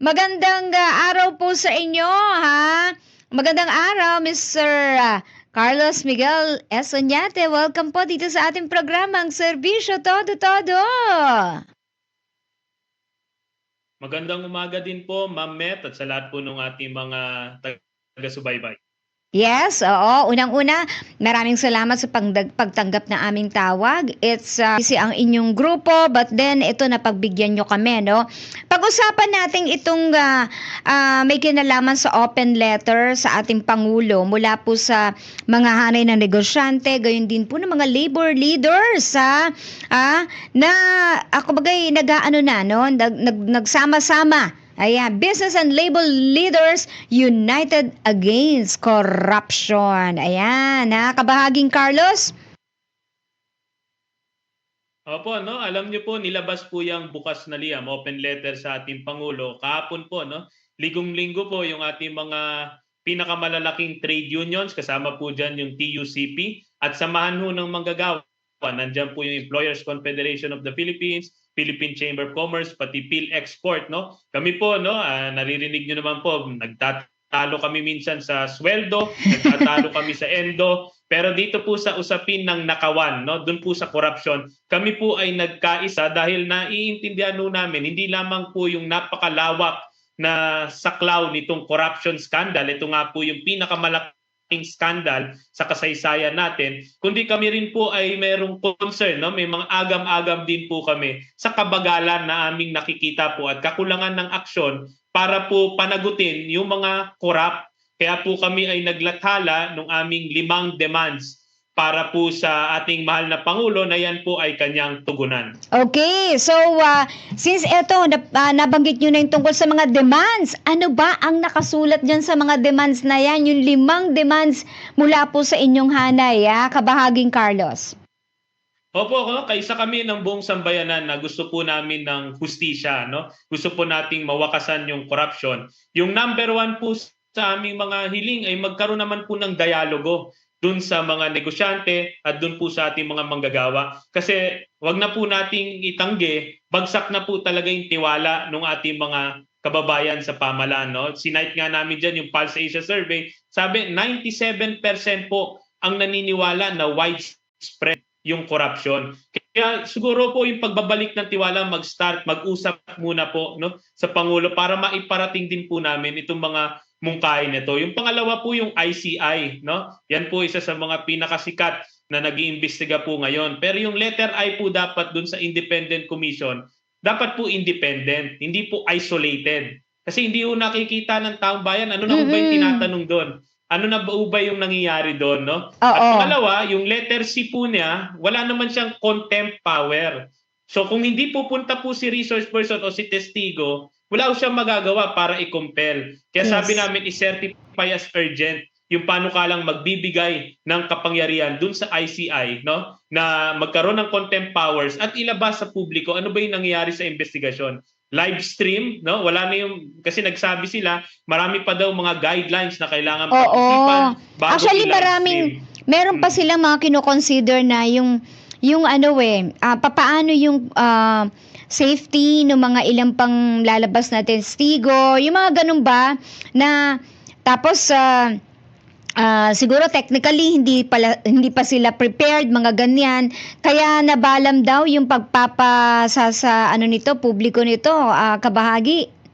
Magandang ah, araw po sa inyo, ha? Magandang araw, Mr. ah, Carlos Miguel S. Oñate. Welcome po dito sa ating programang Serbisyo Todo Todo. Magandang umaga din po, Ma'am Met, at sa lahat po ng ating mga taga-subaybay. Yes, oo. Unang-una, maraming salamat sa pagdag- pagtanggap na aming tawag. It's uh, busy ang inyong grupo, but then ito na pagbigyan nyo kami, no? Pag-usapan natin itong ah, ah, may kinalaman sa open letter sa ating Pangulo mula po sa mga hanay ng negosyante, gayon din po ng mga labor leaders, ha? Ah, na ako bagay nag-aano na, no? Nag, nag, nagsama-sama Ayan, business and labor leaders united against corruption. Ayan, ha, kabahaging Carlos. Opo, no? Alam niyo po, nilabas po yung bukas na liyam, open letter sa ating Pangulo. Kahapon po, no? Ligong-linggo po yung ating mga pinakamalalaking trade unions, kasama po dyan yung TUCP, at samahan ho ng manggagawa. Nandyan po yung Employers Confederation of the Philippines, Philippine Chamber of Commerce, pati PhilExport, no? Kami po, no, ah, naririnig nyo naman po, nagtatalo kami minsan sa sweldo, nagtatalo kami sa endo, pero dito po sa usapin ng nakawan, no, doon po sa corruption, kami po ay nagkaisa dahil naiintindihan no namin, hindi lamang po yung napakalawak na saklaw nitong corruption scandal, ito nga po yung pinakamalaking scandal sa kasaysayan natin, kundi kami rin po ay merong concern, no? may mga agam-agam din po kami sa kabagalan na aming nakikita po at kakulangan ng aksyon para po panagutin yung mga corrupt. Kaya po kami ay naglathala ng aming limang demands para po sa ating mahal na Pangulo na yan po ay kanyang tugunan. Okay, so uh, since eto, nab- ah, nabanggit nyo na yung tungkol sa mga demands, ano ba ang nakasulat dyan sa mga demands na yan? Yung limang demands mula po sa inyong hanay, ha? kabahaging Carlos. Opo, no? kaysa kami ng buong sambayanan na gusto po namin ng hustisya, no? gusto po nating mawakasan yung corruption. Yung number one po sa aming mga hiling ay magkaroon naman po ng dialogo dun sa mga negosyante at dun po sa ating mga manggagawa. Kasi wag na po nating itanggi, bagsak na po talaga yung tiwala ng ating mga kababayan sa pamalaan. No? Sinight nga namin dyan yung Pulse Asia Survey, sabi 97% po ang naniniwala na widespread yung corruption. Kaya siguro po yung pagbabalik ng tiwala mag-start, mag-usap muna po no sa pangulo para maiparating din po namin itong mga mungkahin nito. Yung pangalawa po yung ICI, no? Yan po isa sa mga pinakasikat na nag-iimbestiga po ngayon. Pero yung letter I po dapat dun sa independent commission, dapat po independent, hindi po isolated. Kasi hindi po nakikita ng taong bayan ano na po ba yung tinatanong doon. Ano na ba ba yung nangyayari doon, no? Oo. At pangalawa, yung letter C po niya, wala naman siyang contempt power. So kung hindi pupunta po si resource person o si testigo, wala po siyang magagawa para i-compel. Kaya Yes. sabi namin i-certify as urgent yung panukalang magbibigay ng kapangyarihan dun sa ICI no na magkaroon ng contempt powers at ilabas sa publiko ano ba yung nangyayari sa investigasyon live stream no wala na yung kasi nagsabi sila marami pa daw mga guidelines na kailangan Oo. pag-isipan bago Actually, maraming stream. meron pa Mm. silang mga kino-consider na yung yung ano eh, ah, papaano yung ah, safety ng mga ilang pang lalabas na testigo, yung mga ganun ba na tapos ah, ah, siguro technically hindi pala hindi pa sila prepared mga ganyan. Kaya nabalam daw yung pagpapa sa, sa ano nito publiko nito ah, kabahagi.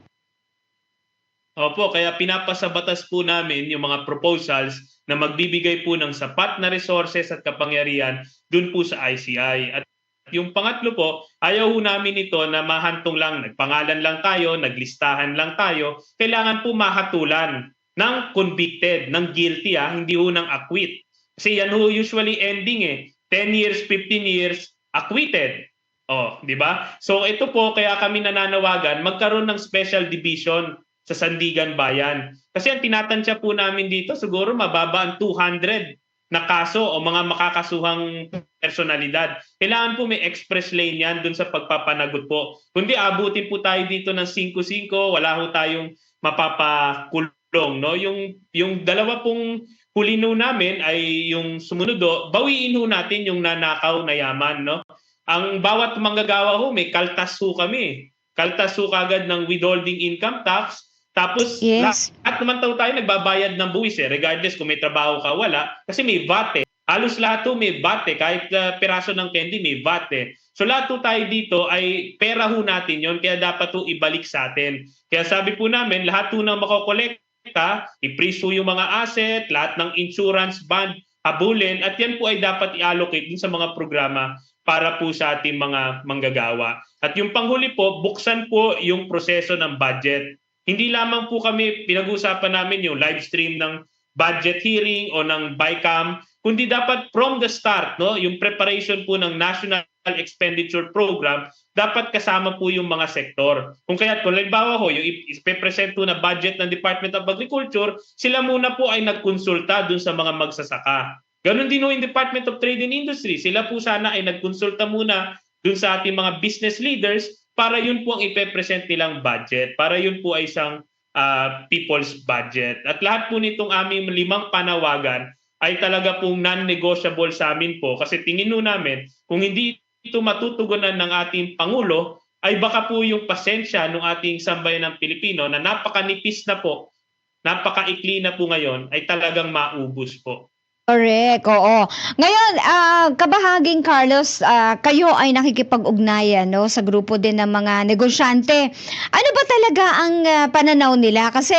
Opo, kaya pinapasabatas po namin yung mga proposals na magbibigay po ng sapat na resources at kapangyarihan dun po sa ICI. At yung pangatlo po, ayaw namin ito na mahantong lang, nagpangalan lang tayo, naglistahan lang tayo. Kailangan po mahatulan ng convicted, ng guilty, ah, hindi ho ng acquit. Kasi yan ho usually ending eh. 10 years, 15 years, acquitted. Oh, di ba? So ito po kaya kami nananawagan magkaroon ng special division sa Sandigan Bayan. Kasi ang tinatansya po namin dito siguro mababa ang 200 na kaso o mga makakasuhang personalidad. Kailangan po may express lane yan dun sa pagpapanagot po. Kundi abutin po tayo dito ng 5-5, wala ho tayong mapapakulong. No? Yung, yung dalawa pong hulino namin ay yung sumunod o, bawiin ho natin yung nanakaw na yaman. No? Ang bawat manggagawa ho, may kaltas ho kami. kaltas ho kagad ng withholding income tax. Tapos Yes. lahat naman tayo tayo nagbabayad ng buwis eh, regardless kung may trabaho ka wala, kasi may VAT eh. Halos lahat ho may VAT eh, kahit uh, piraso ng candy may VAT eh. So lahat ho tayo dito ay pera ho natin yon kaya dapat ho ibalik sa atin. Kaya sabi po namin, lahat ho ng makokolekta, i-freeze yung mga asset, lahat ng insurance bond, habulin, at yan po ay dapat i-allocate dun sa mga programa para po sa ating mga manggagawa. At yung panghuli po, buksan po yung proseso ng budget. Hindi lamang po kami, pinag-uusapan namin yung live stream ng budget hearing o ng BICAM, kundi dapat from the start, no, yung preparation po ng National Expenditure Program, dapat kasama po yung mga sektor. Kung kaya kung halimbawa ho, yung ipe-present po na budget ng Department of Agriculture, sila muna po ay nagkonsulta dun sa mga magsasaka. Ganon din ho yung Department of Trade and Industry. Sila po sana ay nagkonsulta muna dun sa ating mga business leaders para yun po ang ipe-present nilang budget. Para yun po ay isang uh, people's budget. At lahat po nitong aming limang panawagan ay talaga pong non-negotiable sa amin po kasi tingin po namin kung hindi ito matutugunan ng ating Pangulo ay baka po yung pasensya ng ating sambayan ng Pilipino na napakanipis na po, napakaikli na po ngayon ay talagang maubos po. Correct, oo. Ngayon, ah, kabahaging Carlos, ah, kayo ay nakikipag-ugnayan no, sa grupo din ng mga negosyante. Ano ba talaga ang ah, pananaw nila? Kasi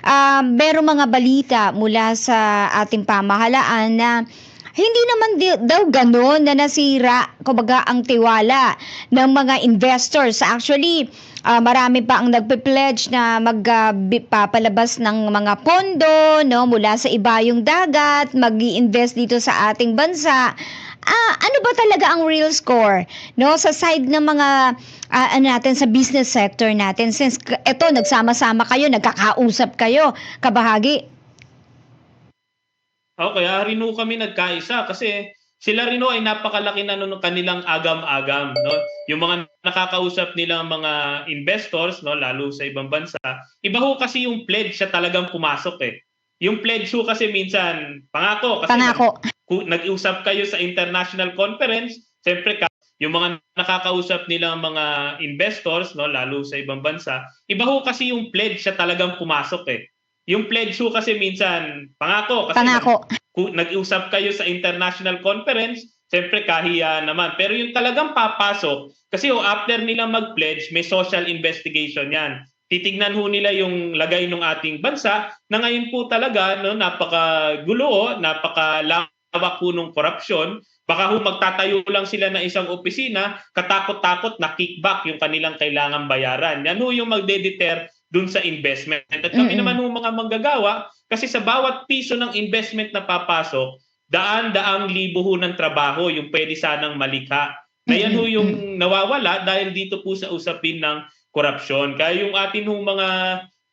ah, merong mga balita mula sa ating pamahalaan na hindi naman daw ganun na nasira, kumbaga, ang tiwala ng mga investors. Actually, ah, marami pa ang nagpe-pledge na magpapalabas ng mga pondo no, mula sa ibayong dagat, mag invest dito sa ating bansa. Ah, ano ba talaga ang real score no sa side ng mga ah, ano natin sa business sector natin since eto nagsama-sama kayo nagkakausap kayo kabahagi O kaya rin kami nagkaisa kasi sila rin ay napakalaki na nung kanilang agam-agam. No? Yung mga nakakausap nilang mga investors, no, lalo sa ibang bansa, iba ho kasi yung pledge siya talagang pumasok eh. Yung pledge ho kasi minsan, pangako. Kasi pangako kung nag-usap kayo sa international conference, siyempre ka, yung mga nakakausap nilang mga investors, no, lalo sa ibang bansa, iba ho kasi yung pledge siya talagang pumasok eh. Yung pledge ho kasi minsan, pangako. Kasi pangako kung nag-usap kayo sa international conference, siyempre kahiya naman. Pero yung talagang papasok, kasi oh, after nila mag-pledge, may social investigation yan. Titignan ho nila yung lagay ng ating bansa na ngayon po talaga no, napaka-gulo, napaka-lawak po ng korupsyon. Baka ho magtatayo lang sila ng isang opisina, katakot-takot na kickback yung kanilang kailangan bayaran. Yan ho yung magde-deter dun sa investment. At kami Mm-mm. naman ho mga manggagawa, kasi sa bawat piso ng investment na papasok, daan-daang libo ho ng trabaho yung pwede sanang malikha. Na yan ho yung nawawala dahil dito po sa usapin ng korupsyon. Kaya yung atin hong mga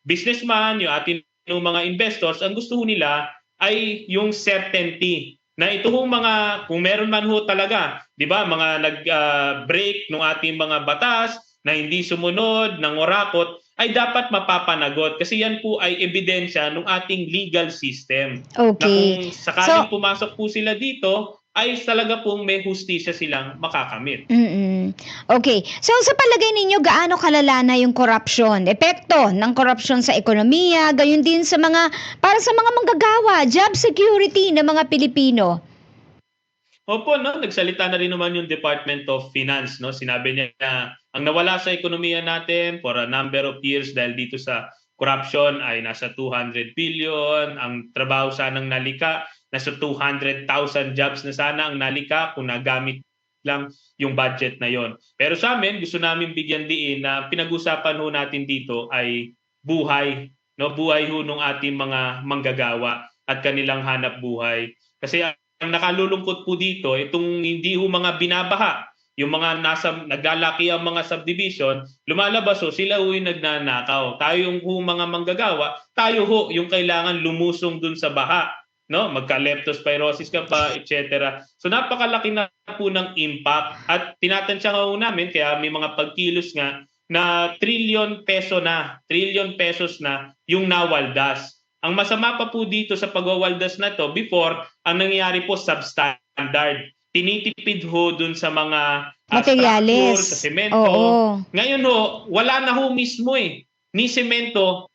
businessman, yung atin hong mga investors, ang gusto ho nila ay yung certainty na ito hong mga, kung meron man ho talaga, di ba, mga nag-break ng ating mga batas na hindi sumunod, nangurakot, ay dapat mapapanagot kasi yan po ay ebidensya ng ating legal system. Na okay kung sakaling pumasok po sila dito, ay talaga pong may hustisya silang makakamit. Mm-mm. Okay. So sa palagay ninyo gaano kalala na yung corruption? Epekto ng corruption sa ekonomiya, gayon din sa mga para sa mga manggagawa, job security ng mga Pilipino. Opo, no, nagsalita na rin naman yung Department of Finance, no. Sinabi niya na ang nawala sa ekonomiya natin for a number of years dahil dito sa corruption ay nasa 200 billion, ang trabaho sanang nalika nasa 200,000 jobs na sana ang nalika kung nagamit lang yung budget na yon. Pero sa amin, gusto namin bigyan diin na pinag-usapan ho natin dito ay buhay, no? Buhay ho ng ating mga manggagawa at kanilang hanap buhay. Kasi ang nakalulungkot po dito, itong hindi ho mga binabaha, yung mga nasa naglalaki ang mga subdivision, lumalabas ho, sila ho yung nagnanakaw. Tayo ho mga manggagawa, tayo ho yung kailangan lumusong dun sa baha. No, magka-leptospirosis ka pa, etc. So napakalaki na po ng impact at tinatansya nga ho namin kaya may mga pagkilos nga na trillion peso na, trillion pesos na yung nawaldas. Ang masama pa po dito sa pagwawaldas na to, before, ang nangyayari po substandard. tinitipid ho dun sa mga ah, structure, sa semento. Oo. Ngayon ho, wala na ho mismo eh. Ni semento,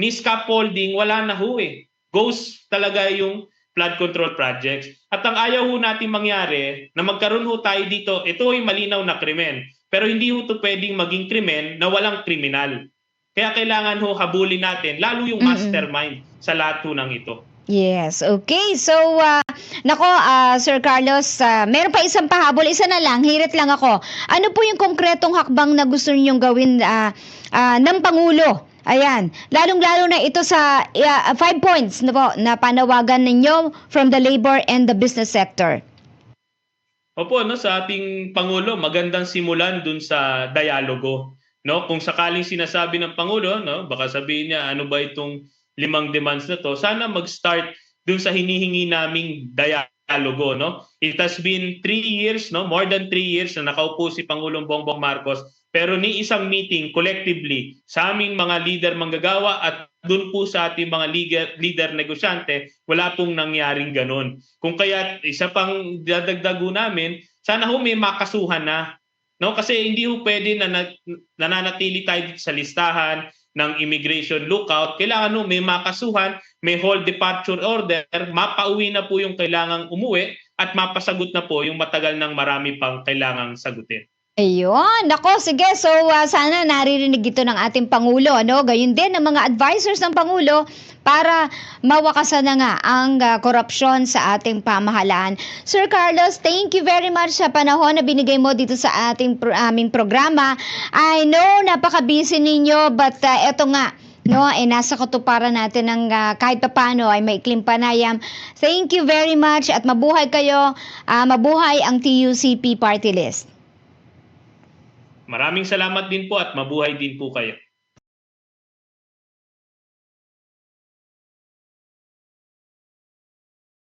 ni scaffolding, wala na ho eh. Ghost talaga yung flood control projects. At ang ayaw ho natin mangyari, na magkaroon ho tayo dito, ito ay malinaw na krimen. Pero hindi ho ito pwedeng maging krimen na walang kriminal. Kaya kailangan ho habulin natin, lalo yung Mm-mm. mastermind sa lahat ho ng ito. Yes, okay. So, ah, nako, ah, Sir Carlos, ah, meron pa isang pahabol. Isa na lang, hirit lang ako. Ano po yung konkretong hakbang na gusto ninyong gawin ah, ah, ng Pangulo? Ayan, lalong-lalo na ito sa ah, five points na, po, na panawagan ninyo from the labor and the business sector. Opo, no, sa ating Pangulo, magandang simulan dun sa dialogo. No? Kung sakaling sinasabi ng Pangulo, no, baka sabihin niya, ano ba itong limang demands na to? Sana mag-start dun sa hinihingi naming dialogo. No? It has been three years, no, more than three years na nakaupo si Pangulong Bongbong Marcos pero ni isang meeting collectively sa aming mga leader manggagawa at doon po sa ating mga leader, leader negosyante, wala pong nangyaring ganun. Kung kaya isa pang dadagdago namin, sana ho may makasuhan na. No? Kasi hindi ho pwede na, na nananatili tayo sa listahan ng immigration lookout. Kailangan ho may makasuhan, may hold departure order, mapauwi na po yung kailangang umuwi at mapasagot na po yung matagal ng marami pang kailangang sagutin. Ayun, nako, sige. So, ah, sana naririnig ito ng ating Pangulo, ano? Gayun din ng mga advisors ng Pangulo para mawakasan na nga ang ah, korupsyon sa ating pamahalaan. Sir Carlos, thank you very much sa panahon na binigay mo dito sa ating pro- aming programa. I know, napaka-busy ninyo, but ah, eto nga, no, eh, nasa katuparan natin ng ah, kahit paano ay maikling panayam. Thank you very much at mabuhay kayo, ah, mabuhay ang TUCP party list. Maraming salamat din po at mabuhay din po kayo.